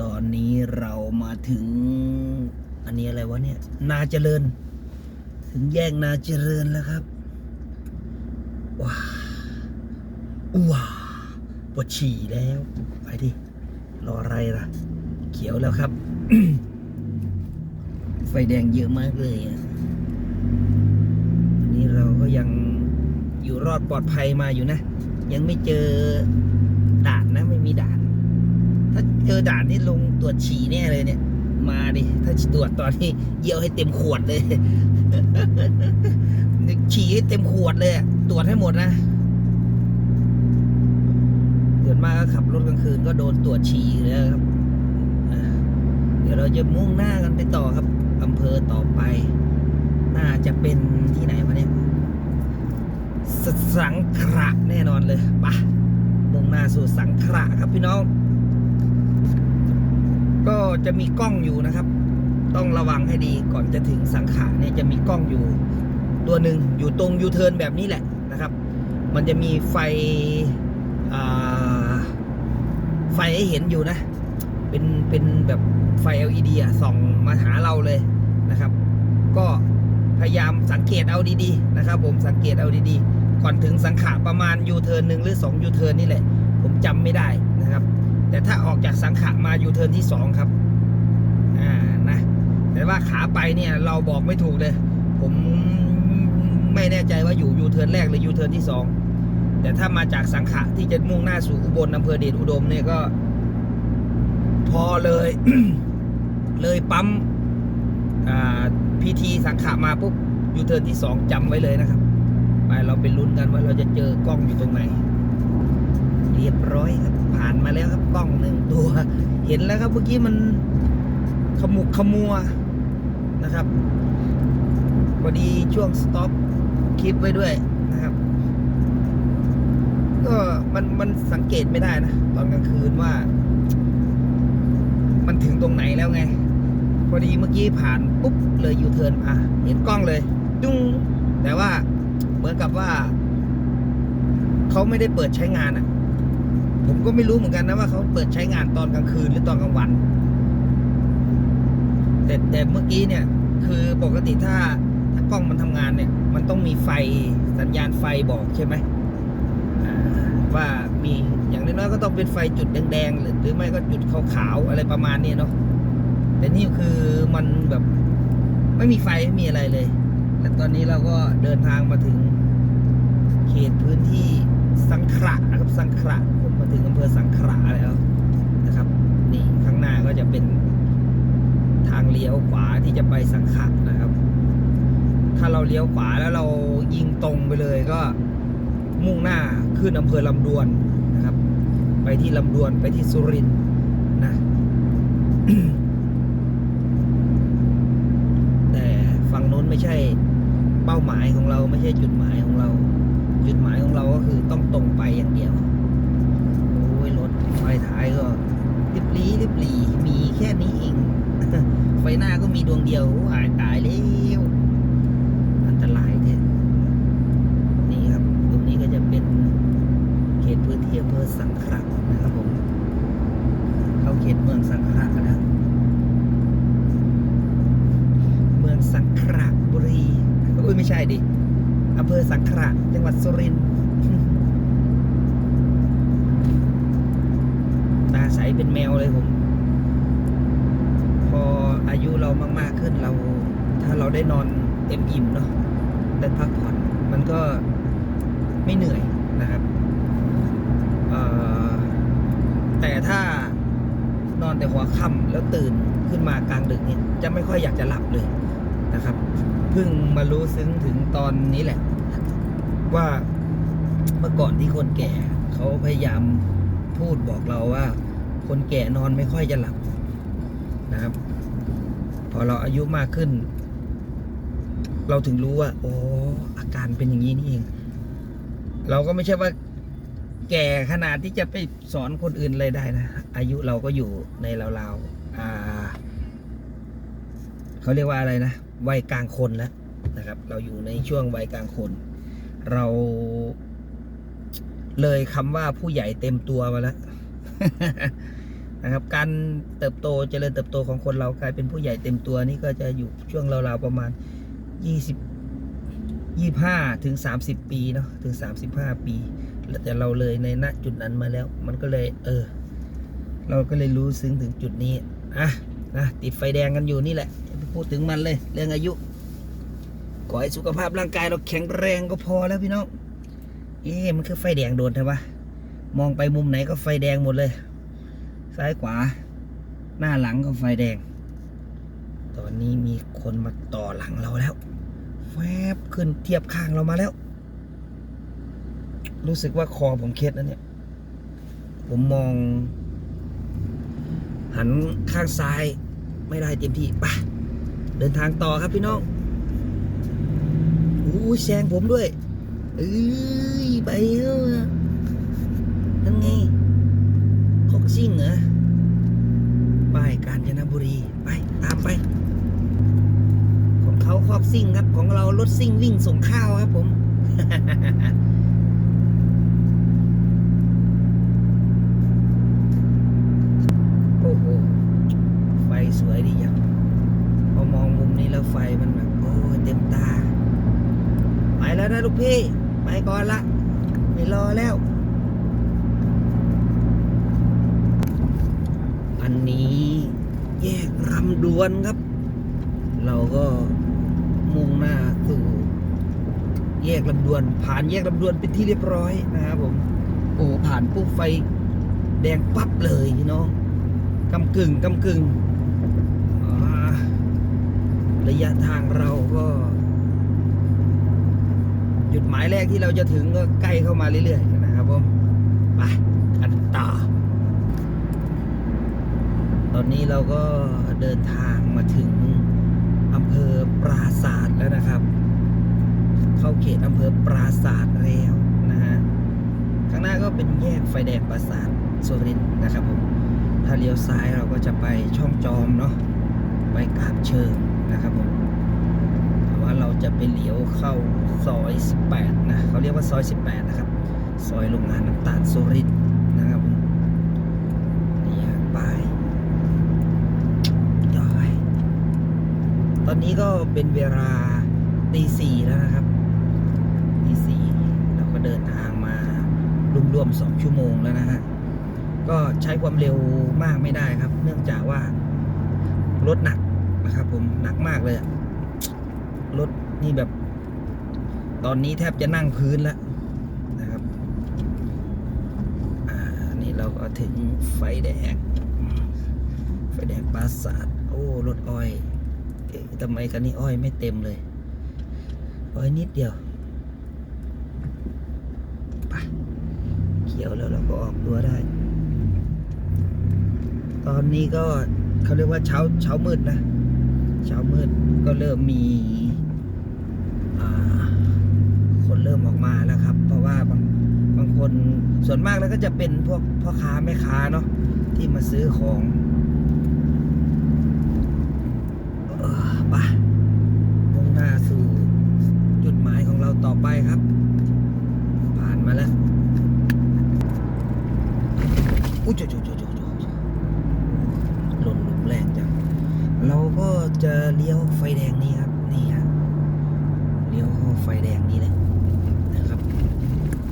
ตอนนี้เรามาถึง อันนี้อะไรวะเนี่ย นาเจริญ ถึงแยกนาเจริญแล้วครับ ว้าว้าปวดฉี่แล้ว ไปดิ รออะไรล่ะ เขียวแล้วครับ ไฟแดงเยอะมากเลยอะอันนี้เราก็ยังอยู่รอดปลอดภัยมาอยู่นะ ยังไม่เจอด่านนะ ไม่มีด่าน ถ้าเจ อด่านนี่ลงตรวจฉี่แน่เลยเนี่ย มาดิ ถ้าตรวจตอนนี้เยี่ยวให้เต็มขวดเลย ฉี่ให้เต็มขวดเลยตรวจให้หมดนะเกิดมากก็ขับรถกลางคืนก็โดนตรวจฉี่แล้วครับเดี๋ยวเราจะมุ่งหน้ากันไปต่อครับอำเภอต่อไป น่าจะเป็นที่ไหนวะเนี่ยสสังขระแน่นอนเลยไปะมุ่งหน้าสู่สังขระครับพี่น้อง ก็จะมีกล้องอยู่นะครับ ต้องระวังให้ดีก่อนจะถึงสังขะเนี่ยจะมีกล้องอยู่ ตัวหนึ่งอยู่ตรงยูเทิร์นแบบนี้แหละนะครับ มันจะมีไฟไฟให้เห็นอยู่นะ เป็นเป็นแบบไฟ LED อะส่องมาหาเราเลยนะครับ ก็พยายามสังเกตเอาดีๆนะครับ ผมสังเกตเอาดีๆก่อนถึงสังขะประมาณยูเทิร์นหนึ่งหรือ2ยูเทิร์นนี่แหละ ผมจำไม่ได้นะครับ แต่ถ้าออกจากสังขะมายูเทิร์นที่สองครับอ่านะแต่ว่าขาไปเนี่ยเราบอกไม่ถูกเลย ผมไม่แน่ใจว่าอยู่ยูเทิร์นแรกหรือยูเทิร์นที่สองแต่ถ้ามาจากสังขะที่จะมุ่งหน้าสู่อุบลอำเภอเดชอุดมเนี่ยก็ พอเลย เลยปั๊มอ่าพีทีสังขะมาปุ๊บยูเทิร์นที่สองจำไว้เลยนะครับ ไปเราไปลุ้นกันว่าเราจะเจอกล้องอยู่ตรงไหน เรียบร้อยครับานมาแล้วครับกล้องหนึ่งตัว เห็นแล้วครับเมื่อกี้มันขมุกขมัวนะครับพอดีช่วงสต็อปคลิปไว้ด้วยนะครับ ก็มันมันสังเกตไม่ได้นะ ตอนกลางคืนว่า มันถึงตรงไหนแล้วไง พอดีเมื่อกี้ผ่านปุ๊บเลยยูเทิร์นอะเห็นกล้องเลยจุ้งแต่ว่าเหมือนกับว่า เขาไม่ได้เปิดใช้งานอะ ผมก็ไม่รู้เหมือนกันนะว่าเขาเปิดใช้งานตอนกลางคืนหรือตอนกลางวัน แต่แต่เมื่อกี้เนี่ย คือปกติถ้าถ้ากล้องมันทำงานเนี่ย มันต้องมีไฟสัญญาณไฟบอกใช่ไหมว่ามีอย่างน้อยๆก็ต้องเป็นไฟจุดแดงๆหรือหรือไม่ก็จุดขาวๆอะไรประมาณนี้เนาะแต่นี่คือมันแบบไม่มีไฟไม่มีอะไรเลยและตอนนี้เราก็เดินทางมาถึงเขตพื้นที่สังขระนะครับสังขระ ถึงอำเภอสังขระแล้วนะครับ นี่ข้างหน้าก็จะเป็นทางเลี้ยวขวาที่จะไปสังขะนะครับ ถ้าเราเลี้ยวขวาแล้วเรายิงตรงไปเลยก็มุ่งหน้าขึ้นอำเภอลำดวนนะครับ ไปที่ลำดวนไปที่สุรินทร์นะแต่ฝั่งนู้นไม่ใช่เป้าหมายของเราไม่ใช่จุดหมายของเรา จุดหมายของเราก็คือต้องตรงไปอย่างเดียว โอ้ยรถไฟท้ายก็ริบลีริบลีมีแค่นี้เอง ไฟหน้าก็มี ดวงเดียวหายตายแล้วอันตรายแท้นี่ครับ ตรงนี้ก็จะเป็นเขตพื้นที่อำเภอสังขละนะครับผม เข้าเขตเมืองสังขละนะ เมืองสังขละบุรี อุ้ยไม่ใช่ดิอำเภอสังขละจังหวัดสุรินทร์ตาใสเป็นแมวเลยผม อายุเรามาก ๆ ขึ้นเรา ถ้าเราได้นอนเต็มอิ่มเนาะได้พักผ่อนมันก็ไม่เหนื่อยนะครับแต่ถ้านอนแต่หัวค่ำแล้วตื่นขึ้นมากลางดึกเนี่ยจะไม่ค่อยอยากจะหลับเลยนะครับเพิ่งมารู้ซึ้งถึงตอนนี้แหละ ว่าเมื่อก่อนที่คนแก่เขาพยายามพูดบอกเราว่า คนแก่นอนไม่ค่อยจะหลับนะครับ อเราอายุมากขึ้น เราถึงรู้ว่า โอ้อาการเป็นอย่างนี้นี่เอง เราก็ไม่ใช่ว่าแก่ขนาดที่จะไปสอนคนอื่นเลยได้นะ อายุเราก็อยู่ในราวๆอ่าเขาเรียกว่าอะไรนะ วัยกลางคนแล้วนะครับ เราอยู่ในช่วงวัยกลางคน เราเลยคำว่าผู้ใหญ่เต็มตัวมาแล้ว นะครับ การเติบโตเจริญเติบโตของคนเรากลายเป็นผู้ใหญ่เต็มตัวนี่ก็จะอยู่ช่วงราวๆประมาณ 20 25 ถึง 30 ปีเนาะถึง 35 ปีแล้วแต่เราเลยในณจุดนั้นมาแล้ว มันก็เลยเออ เราก็เลยรู้ซึ้งถึงจุดนี้อะนะติดไฟแดงกันอยู่นี่แหละพูดถึงมันเลย เรื่องอายุขอให้สุขภาพร่างกายเราแข็งแรงก็พอแล้วพี่น้อง เอ๊ะมันคือไฟแดงโดนใช่ปะมองไปมุมไหนก็ไฟแดงหมดเลย ซ้ายขวา หน้าหลังก็ไฟแดง ตอนนี้มีคนมาต่อหลังเราแล้วแวบขึ้นเทียบข้างเรามาแล้ว รู้สึกว่าคอผมเคล็ดนะเนี่ย ผมมอง หันข้างซ้ายไม่ได้เต็มที่ปะเดินทางต่อครับพี่น้องอู้ยแซงผมด้วยเอ้ยไปแล้วอะนั่นไงคอกซิ่งเหรอ ญนบุรี ไปตามไป ของเขาครอกซิ่งครับ ของเรารถซิ่งวิ่งส่งข้าวครับผมโอ้โหไฟสวยดีจังพอมองมุมนี้แล้วไฟมันแบบโอ้ยเต็มตา ไปแล้วนะลูกพี่ ไปก่อนละไม่รอแล้ว อันนี้ำดวนครับ เราก็มุ่งหน้าสู่แยกลำดวน ผ่านแยกลำดวนเป็นที่เรียบร้อยนะครับผม โอ้ผ่านปุ๊บไฟแดงปั๊บเลยพี่น้องกำกึ่งกำกึ่งอ่าระยะทางเราก็ จุดหมายแรกที่เราจะถึงก็ใกล้เข้ามาเรื่อยๆนะครับผมไปกันต่อ นี้เราก็เดินทางมาถึงอำเภอปราศาสตร์แล้วนะครับ เข้าเขตอำเภอปราศาสตร์แล้วนะฮะข้างหน้าก็เป็นแยกไฟแดงปราศาสตร์สุรินนะครับผมถ้าเลี้ยวซ้ายเราก็จะไปช่องจอมเนาะไปกาบเชิงนะครับผมแต่ว่าเราจะไปเลี้ยวเข้าซอย 18 นะเขาเรียกว่าซอย 18 นะครับ ซอยโรงงานน้ำตาลสุรินทร์นะครับผมนี่ฮะป้ายย่อยตอ นนี้ก็เป็นเวลาตีสี่แล้วนะครับตีสี่เราก็เดินทางมารวมๆสองชั่วโมงแล้วนะฮะ ก็ใช้ความเร็วมากไม่ได้ครับ เนื่องจากว่ารถหนักนะครับ ผมหนักมากเลยรถนี่แบบ ตอนนี้แทบจะนั่งพื้นแล้วนะครับอ่านี่เราก็ถึงไฟแดงไฟแดงปราสาทโอ้รถอ้อย ทำไมกันนี่อ้อยไม่เต็มเลย อ้อยนิดเดียวไปเขียวแล้วเราก็ออกตัวได้ ตอนนี้ก็เขาเรียกว่าเช้าเช้ามืดนะ เช้ามืดก็เริ่มมีคนเริ่มออกมาแล้วครับ เพราะว่าบางบางคนส่วนมากแล้วก็จะเป็นพวกพ่อค้าแม่ค้าเนาะที่มาซื้อของเออไปมุ่งหน้าสู่จุดหมายของเราต่อไปครับ ผ่านมาแล้วอุ้ยโจโจโจโจโจหล่นหลุมแรงจัง เราก็จะเลี้ยวไฟแดงนี้ครับ นี่ฮะเลี้ยวไฟแดงนี้เลยนะครับ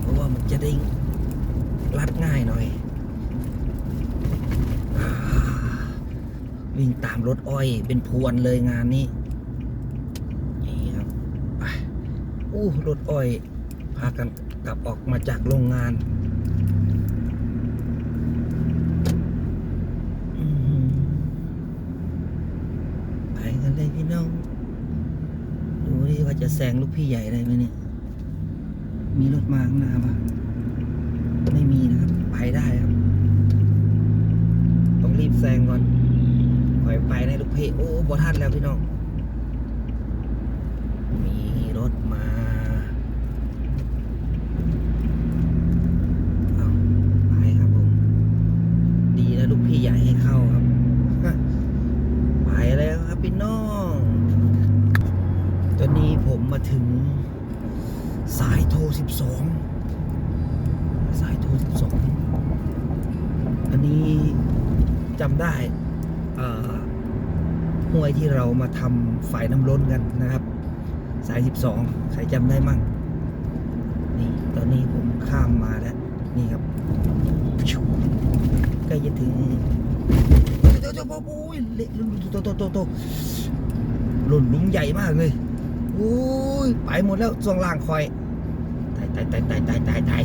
เพราะว่ามันจะได้ลัดง่ายหน่อยอ่า วิ่งตามรถอ้อย เป็นพวนเลยงานนี้ นี่ครับไปอู้รถอ้อย พากันกลับออกมาจากโรงงานไปกันเลยพี่น้อง ดูดิว่าจะแซงลูกพี่ใหญ่ได้ไหมเนี่ย มีรถมาข้างหน้าปะไม่มีนะครับ ไปได้ครับ ต้องรีบแซงก่อน ปล่อยไปในลูกพี่โอ้บอทันแล้วพี่น้อง มีรถมาเอาไปครับผม ดีนะลูกพี่ใหญ่ให้เข้าครับ ไปแล้วครับพี่น้อง ตอนนี้ผมมาถึงสายโทร 12 สายโทร 12 อันนี้จำได้ ห้วยที่เรามาทำฝายน้ำล้นกันนะครับ สาย 12 ใครจำได้มั่ง นี่ ตอนนี้ผมข้ามมาแล้ว นี่ครับใกล้จะถึงโตโตโตโอ้ยเละโตโตโตโตหล่นลุมใหญ่มากเลยโอ้ยไปหมดแล้วช่วงล่างคอยตายตายตายตายตายตายตาย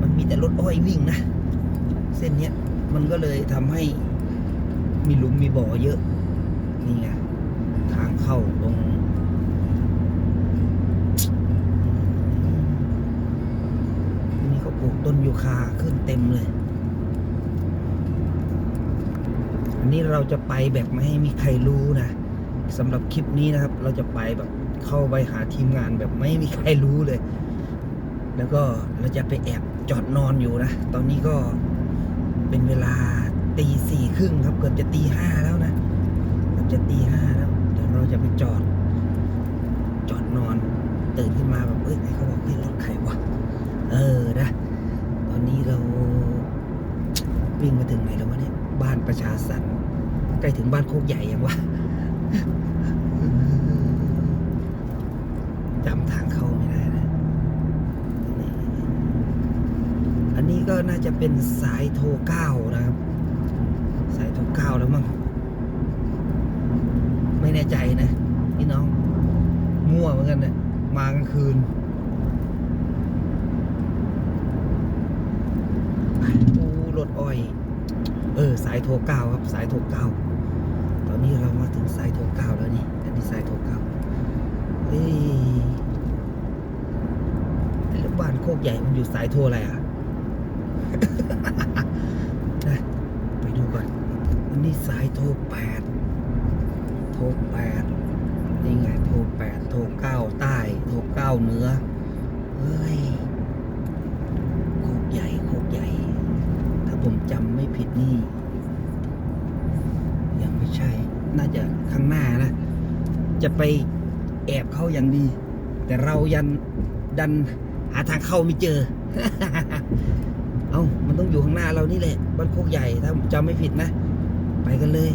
มันมีแต่รถอ้อยวิ่งนะ เส้นเนี้ยมันก็เลยทำให้ มีหลุมมีบ่อเยอะ นี่ไงทางเข้าตรงนี้เขาปลูกต้นยูคาขึ้นเต็มเลย อันนี้เราจะไปแบบไม่ให้มีใครรู้นะสำหรับคลิปนี้นะครับ เราจะไปแบบเข้าไปหาทีมงานแบบไม่มีใครรู้เลย แล้วก็เราจะไปแอบจอดนอนอยู่นะ ตอนนี้ก็เป็นเวลา รึ่งครับเกือบจะตีห้าแล้วนะเกือบจะตีห้าแล้วเดี๋ยวเราจะไปจอด จอดนอน ตื่นขึ้นมาแบบเอ้ยไอ้เขาบอกเฮ้รถใครวะเออนะตอนนี้เราวิ่งมาถึงไหนแล้ววะเนี่ยบ้านประชาสรรค์ใกล้ถึงบ้านโคกใหญ่ยังวะจำทางเข้าไม่ได้นะ อันนี้ก็น่าจะเป็นสายโทรเก้านะ ครับสายโทรเก้าแล้วมั้งไม่แน่ใจนะพี่น้อง มั่วเหมือนกันเนี่ยมากลางคืนโอ้รถอ้อย เออ สายโทรเก้าครับ สายโทรเก้าตอนนี้เรามาถึงสายโทรเก้าแล้วนี่อันนี้สายโทรเก้าเอ้ยแล้วบ้านโคกใหญ่มันอยู่สายโทรอะไรอะนะไปดูก่อน สายโทรแปดโทรแปดนี่ไงโทรแปดโทรเก้าใต้โทรเก้าเหนือเฮ้ยโคกใหญ่โคกใหญ่ ถ้าผมจำไม่ผิดนี่ ยังไม่ใช่ น่าจะข้างหน้านะ จะไปแอบเข้าอย่างดี แต่เรายันดันหาทางเข้าไม่เจอ เอา้า มันต้องอยู่ข้างหน้าเรานี่แหละ บ้านโคกใหญ่ ถ้าจำไม่ผิดนะ ไปกันเลย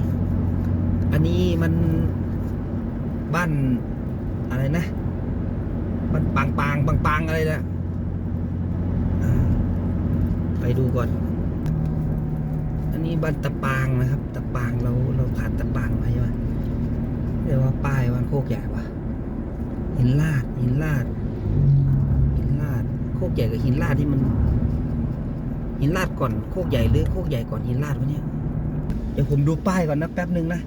อันนี้มันบ้านอะไรนะบ้านปางปางปางปางอะไรนะอ่าไปดูก่อน อันนี้บ้านตะปางนะครับ ตะปางเราเราผ่านตะปางมาใช่ไหมเรียกว่าป้ายบ้านโคกใหญ่ปะหินลาดหินลาดหินลาดโคกใหญ่กับหินลาดที่มัน หินลาดก่อนโคกใหญ่หรือโคกใหญ่ก่อนหินลาดวะเนี่ย ดี๋ยวผมดูป้ายก่อนนะแป๊บหนึ่งนะ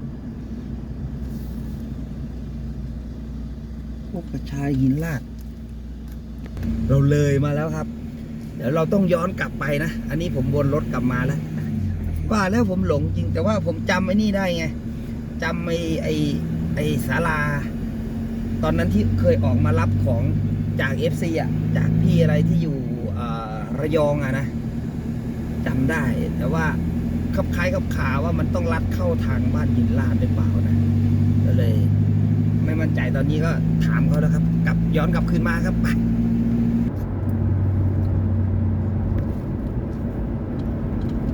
โคกกระชายหินลาด เราเลยมาแล้วครับ เดี๋ยวเราต้องย้อนกลับไปนะ อันนี้ผมวนรถกลับมาแล้ว ว่าแล้วผมหลงจริง แต่ว่าผมจำไอ้นี่ได้ไงจำไอ้ไอ้ไอ้ศาลา ตอนนั้นที่เคยออกมารับของจากเอฟซีอะ จากพี่อะไรที่อยู่ระยองอะนะจำได้แต่ว่า คับคล้ายคับขาว่ามันต้องลัดเข้าทางบ้านหินลาดหรือเปล่านะก็เลย ไม่มั่นใจตอนนี้ก็ถามเขาแล้วครับ กลับย้อนกลับคืนมาครับไป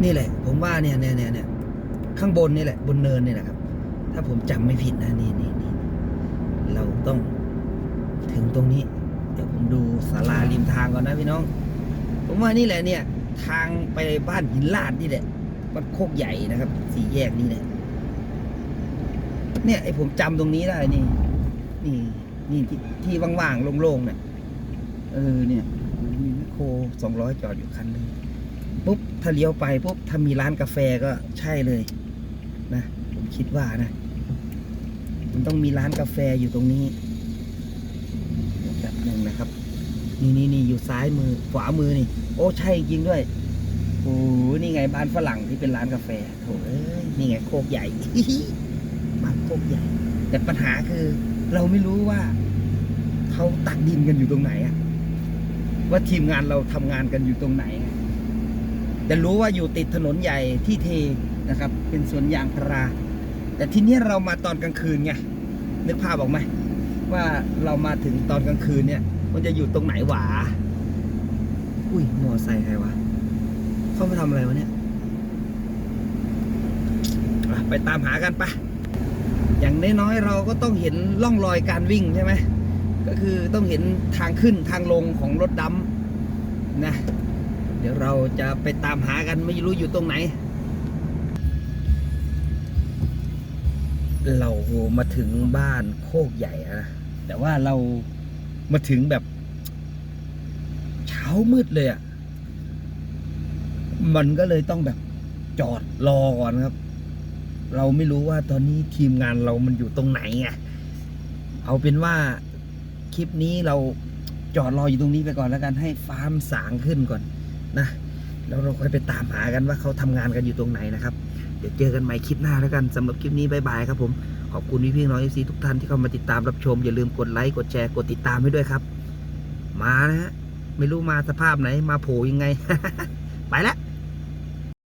นี่แหละ ผมว่าเนี่ยเนี่ยเนี่ยเนี่ยข้างบนนี่แหละบนเนินนี่แหละครับ ถ้าผมจำไม่ผิดนะนี่นี่นี่เราต้องถึงตรงนี้ เดี๋ยวผมดูศาลาริมทางก่อนนะพี่น้อง ผมว่านี่แหละเนี่ย ทางไปบ้านหินลาดนี่แหละ วัดโคกใหญ่นะครับ สี่แยกนี่แหละเนี่ยไอผมจำตรงนี้ได้นี่ นี่นี่ที่ที่ว่างๆโล่งๆเนี่ยเออเนี่ยมีแมคโครสองร้อยจอดอยู่คันนึงปุ๊บถ้าเลี้ยวไปปุ๊บถ้ามีร้านกาแฟก็ใช่เลย นะ ผมคิดว่านะมันต้องมีร้านกาแฟอยู่ตรงนี้แป๊บหนึงนะครับ นี่นี่นี่อยู่ซ้ายมือขวามือนี่ โอ้ใช่จริงด้วย โอ้นี่ไงบ้านฝรั่งที่เป็นร้านกาแฟโถเอ้ยนี่ไงโคกใหญ่ บ้านโคกใหญ่ แต่ปัญหาคือ เราไม่รู้ว่าเขาตักดินกันอยู่ตรงไหนอะว่าทีมงานเราทำงานกันอยู่ตรงไหนอะแต่รู้ว่าอยู่ติดถนนใหญ่ที่เทนะครับ เป็นสวนยางพารา แต่ทีเนี้ยเรามาตอนกลางคืนไงนึกภาพออกไหมว่าเรามาถึงตอนกลางคืนเนี่ย มันจะอยู่ตรงไหนหวา อุ้ยมอไซค์ใครวะ เขามาทำอะไรวะเนี่ย ไปตามหากันปะอย่างน้อยๆเราก็ต้องเห็นร่องรอยการวิ่งใช่ไหมก็คือต้องเห็นทางขึ้นทางลงของรถดำนะ เดี๋ยวเราจะไปตามหากันไม่รู้อยู่ตรงไหน เรามาถึงบ้านโคกใหญ่อะนะแต่ว่าเรามาถึงแบบ เช้ามืดเลยอะ มันก็เลยต้องแบบจอดรอก่อนครับ เราไม่รู้ว่าตอนนี้ทีมงานเรามันอยู่ตรงไหนไงเอาเป็นว่าคลิปนี้เราจอดรออยู่ตรงนี้ไปก่อนแล้วกันให้ฟาร์มสางขึ้นก่อนนะแล้วเราค่อยไปตามหากันว่าเขาทำงานกันอยู่ตรงไหนนะครับ เดี๋ยวเจอกันใหม่คลิปหน้าแล้วกันสำหรับคลิปนี้บายบายครับผมขอบคุณพี่พี่น้องเอฟซีทุกท่านที่เข้ามาติดตามรับชม อย่าลืมกดไลค์กดแชร์กดติดตามให้ด้วยครับ มานะฮะไม่รู้มาสภาพไหน มาโผล่ยังไง ไปแล้ว